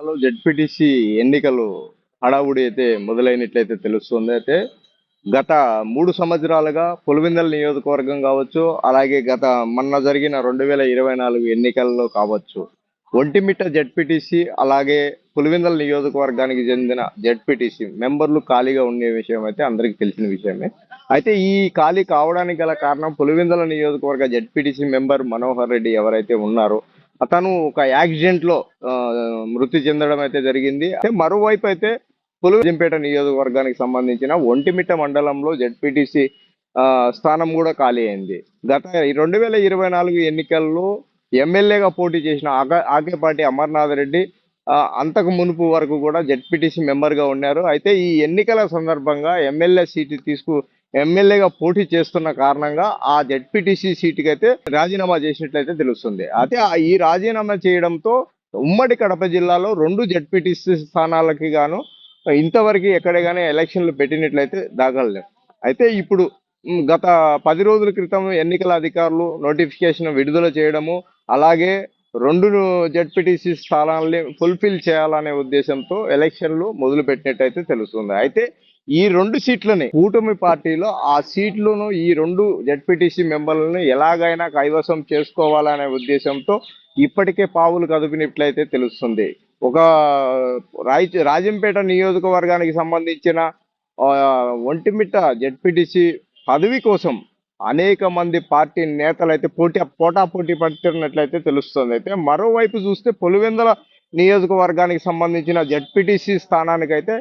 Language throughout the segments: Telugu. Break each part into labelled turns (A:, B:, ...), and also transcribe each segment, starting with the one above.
A: జిల్లాలో జడ్పీటీసీ ఎన్నికలు హడావుడి అయితే మొదలైనట్లయితే తెలుస్తుంది. అయితే గత మూడు సంవత్సరాలుగా పులివెందల నియోజకవర్గం కావచ్చు అలాగే గత మొన్న జరిగిన రెండు వేల ఇరవై నాలుగు ఎన్నికల్లో కావచ్చు. ఒంటిమిట్ట జడ్పీటీసీ అలాగే పులివెందల నియోజకవర్గానికి చెందిన జడ్పీటీసీ మెంబర్లు ఖాళీగా ఉండే విషయం అయితే అందరికీ తెలిసిన విషయమే. అయితే ఈ ఖాళీ కావడానికి గల కారణం పులివెందల నియోజకవర్గ జడ్పీటీసీ మెంబర్ మనోహర్ రెడ్డి ఎవరైతే ఉన్నారో అతను ఒక యాక్సిడెంట్లో మృతి చెందడం అయితే జరిగింది. అయితే మరోవైపు అయితే పులివెంపేట నియోజకవర్గానికి సంబంధించిన ఒంటిమిట్ట మండలంలో జడ్పీటీసీ స్థానం కూడా ఖాళీ అయింది. గత రెండు వేల ఇరవై నాలుగు ఎన్నికల్లో ఎమ్మెల్యేగా పోటీ చేసిన ఆక- ఆకేపాటి అమర్నాథ్ రెడ్డి అంతకు మునుపు వరకు కూడా జడ్పీటీసీ మెంబర్గా ఉన్నారు. అయితే ఈ ఎన్నికల సందర్భంగా ఎమ్మెల్యే సీటు తీసుకు ఎమ్మెల్యేగా పోటీ చేస్తున్న కారణంగా ఆ జడ్పీటీసీ సీటుకి అయితే రాజీనామా చేసినట్లయితే తెలుస్తుంది. అయితే ఆ ఈ రాజీనామా చేయడంతో ఉమ్మడి కడప జిల్లాలో రెండు జడ్పీటీసీ స్థానాలకి గాను ఇంతవరకు ఎక్కడగానే ఎలక్షన్లు పెట్టినట్లయితే దాగలేదు అయితే ఇప్పుడు గత పది రోజుల క్రితం ఎన్నికల అధికారులు నోటిఫికేషన్ విడుదల చేయడము అలాగే రెండు జడ్పీటీసీ స్థానాల్ని ఫుల్ఫిల్ చేయాలనే ఉద్దేశంతో ఎలక్షన్లు మొదలు పెట్టినట్టయితే తెలుస్తుంది. అయితే ఈ రెండు సీట్లని కూటమి పార్టీలో ఆ సీట్లను ఈ రెండు జడ్పీటీసీ మెంబర్లను ఎలాగైనా కైవసం చేసుకోవాలనే ఉద్దేశంతో ఇప్పటికే పావులు కదిపినట్లయితే తెలుస్తుంది. ఒక రాయ రాజంపేట నియోజకవర్గానికి సంబంధించిన ఒంటిమిట్ట జడ్పీటీసీ పదవి కోసం అనేక మంది పార్టీ నేతలు అయితే పోటీ పోటా పోటీ పడుతున్నట్లయితే తెలుస్తుంది. అయితే మరోవైపు చూస్తే పులివెందల నియోజకవర్గానికి సంబంధించిన జడ్పీటీసీ స్థానానికైతే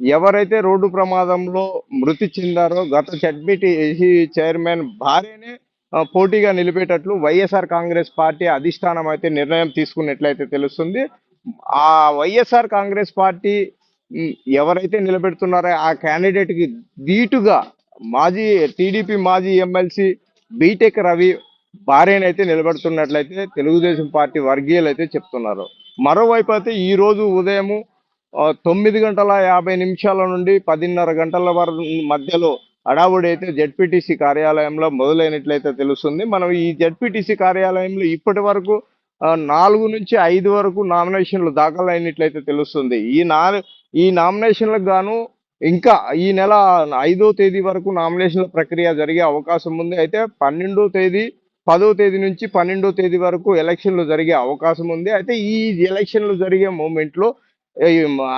A: ఎవరైతే రోడ్డు ప్రమాదంలో మృతి చెందారో గత జడ్పీటీసీ చైర్మన్ భార్యనే పోటీగా నిలిపేటట్లు వైఎస్ఆర్ కాంగ్రెస్ పార్టీ అధిష్టానం అయితే నిర్ణయం తీసుకున్నట్లయితే తెలుస్తుంది. ఆ వైఎస్ఆర్ కాంగ్రెస్ పార్టీ ఎవరైతే నిలబెడుతున్నారో ఆ క్యాండిడేట్కి దీటుగా ధీటుగా మాజీ టీడీపీ మాజీ ఎమ్మెల్సీ బీటెక్ రవి భార్యనైతే నిలబెడుతున్నట్లయితే తెలుగుదేశం పార్టీ వర్గీయులు అయితే చెప్తున్నారు. మరోవైపు అయితే ఈరోజు ఉదయము తొమ్మిది గంటల యాభై నిమిషాల నుండి పదిన్నర గంటల వరకు మధ్యలో అడావుడి అయితే జెడ్పీటీసీ కార్యాలయంలో మొదలైనట్లయితే తెలుస్తుంది. మనం ఈ జెడ్పీటీసీ కార్యాలయంలో ఇప్పటి వరకు నాలుగు నుంచి ఐదు వరకు నామినేషన్లు దాఖలు అయినట్లయితే తెలుస్తుంది. ఈ నా ఈ నామినేషన్లకు గాను ఇంకా ఈ నెల ఐదో తేదీ వరకు నామినేషన్ల ప్రక్రియ జరిగే అవకాశం ఉంది. అయితే పన్నెండో తేదీ పదో తేదీ నుంచి పన్నెండో తేదీ వరకు ఎలక్షన్లు జరిగే అవకాశం ఉంది. అయితే ఈ ఎలక్షన్లు జరిగే మూమెంట్లో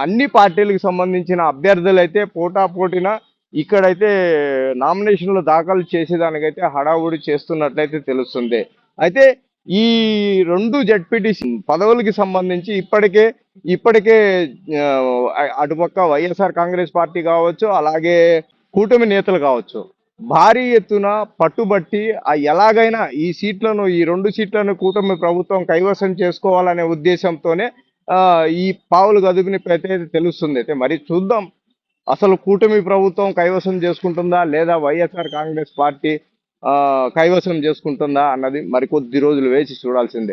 A: అన్ని పార్టీలకు సంబంధించిన అభ్యర్థులు అయితే పోటాపోటీన ఇక్కడైతే నామినేషన్లు దాఖలు చేసేదానికైతే హడావుడి చేస్తున్నట్లయితే తెలుస్తుంది. అయితే ఈ రెండు జడ్పీటీసీ పదవులకి సంబంధించి ఇప్పటికే ఇప్పటికే అటుపక్క వైఎస్ఆర్ కాంగ్రెస్ పార్టీ కావచ్చు అలాగే కూటమి నేతలు కావచ్చు భారీ ఎత్తున పట్టుబట్టి ఆ ఎలాగైనా ఈ సీట్లను ఈ రెండు సీట్లను కూటమి ప్రభుత్వం కైవసం చేసుకోవాలనే ఉద్దేశంతోనే ఈ పావులు గదుపుని అయితే తెలుస్తుంది. అయితే మరి చూద్దాం అసలు కూటమి ప్రభుత్వం కైవసం చేసుకుంటుందా లేదా వైఎస్ఆర్ కాంగ్రెస్ పార్టీ ఆ, కైవసం చేసుకుంటుందా అన్నది మరికొద్ది రోజులు వేచి చూడాల్సిందే.